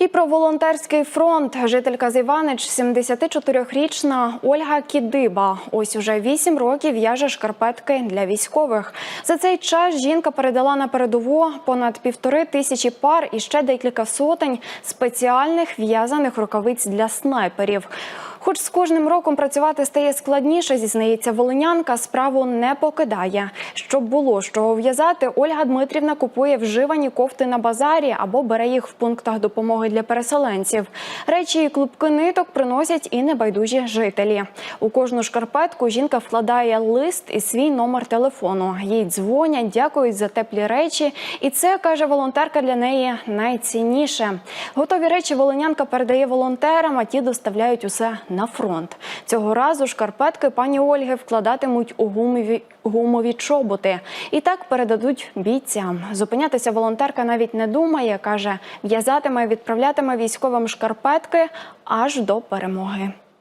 І про волонтерський фронт жителька з Іванич, 74-річна Ольга Кідиба. Ось уже 8 років в'яже шкарпетки для військових. За цей час жінка передала на передову понад півтори тисячі пар і ще декілька сотень спеціальних в'язаних рукавиць для снайперів. Хоч з кожним роком працювати стає складніше, зізнається волинянка, справу не покидає. Щоб було чого в'язати, Ольга Дмитрівна купує вживані кофти на базарі або бере їх в пунктах допомоги для переселенців. Речі і клубки ниток приносять і небайдужі жителі. У кожну шкарпетку жінка вкладає лист і свій номер телефону. Їй дзвонять, дякують за теплі речі, і це каже волонтерка для неї найцінніше. Готові речі волинянка передає волонтерам, а ті доставляють усе на фронт. Цього разу шкарпетки пані Ольги вкладатимуть у гумові, гумові чоботи і так передадуть бійцям. Зупинятися волонтерка навіть не думає. каже, в'язатиме, відправлятиме військовим шкарпетки аж до перемоги.